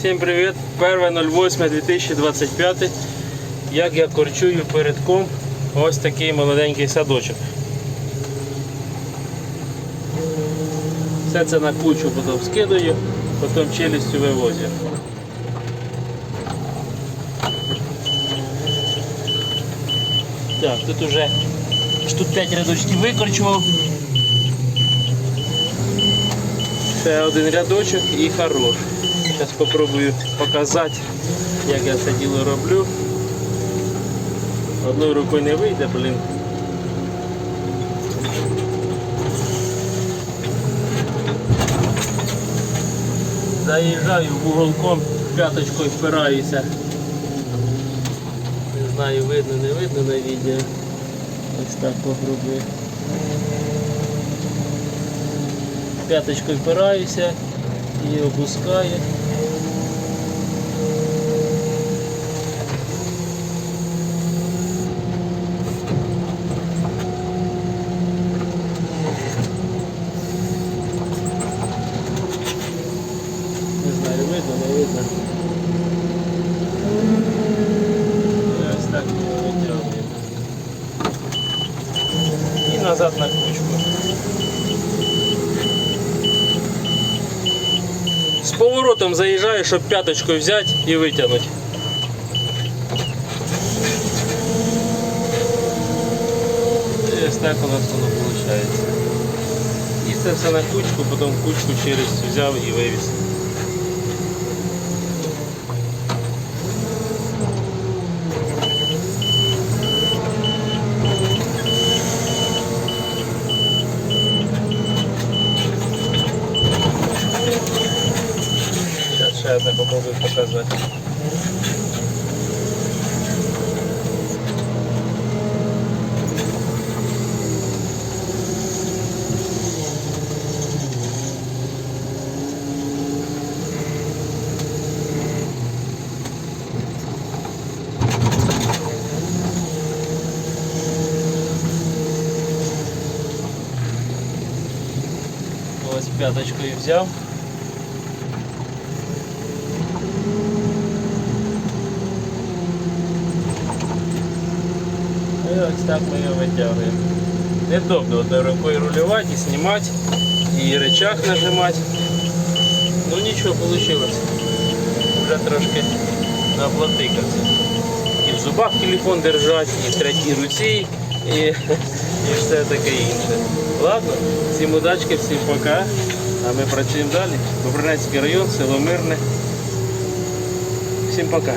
Всім привіт! 1.08.2025. Як я корчую перед ком ось такий молоденький садочок. Все це на кучу потім скидаю, потім челюстю вивозю. Так, тут уже штук 5 рядочків викорчував. Ще один рядочок і хорош. Зараз спробую показати, як я це діло роблю. Одною рукою не вийде, блін. Заїжджаю вуголком, п'яточкою впираюся. Не знаю, видно, не видно на відео. Ось так попробую. П'яточкою впираюся і опускаю. Не знаю, видно, не видно. І ось так його витягуємо. І назад на кучку. З поворотом заїжджаю, щоб п'яточкою взяти і витягнути. І ось так у нас воно виходить. І це все на кучку, потім кучку через взяв і вивіз. Сейчас я попробую показать. Ось пяточкою взяв. І ось так ми його витягуємо. Невдобно одною рукою рулювати і знімати, і речах нажимати. Ну нічого вийшло. Вже трошки наплатикався. І в зубах телефон держати, і в третій руці, і, і все таке інше. Ладно, всім удачки, всім пока. А ми працюємо далі. Бобринецький район, село Мирне. Всім пока.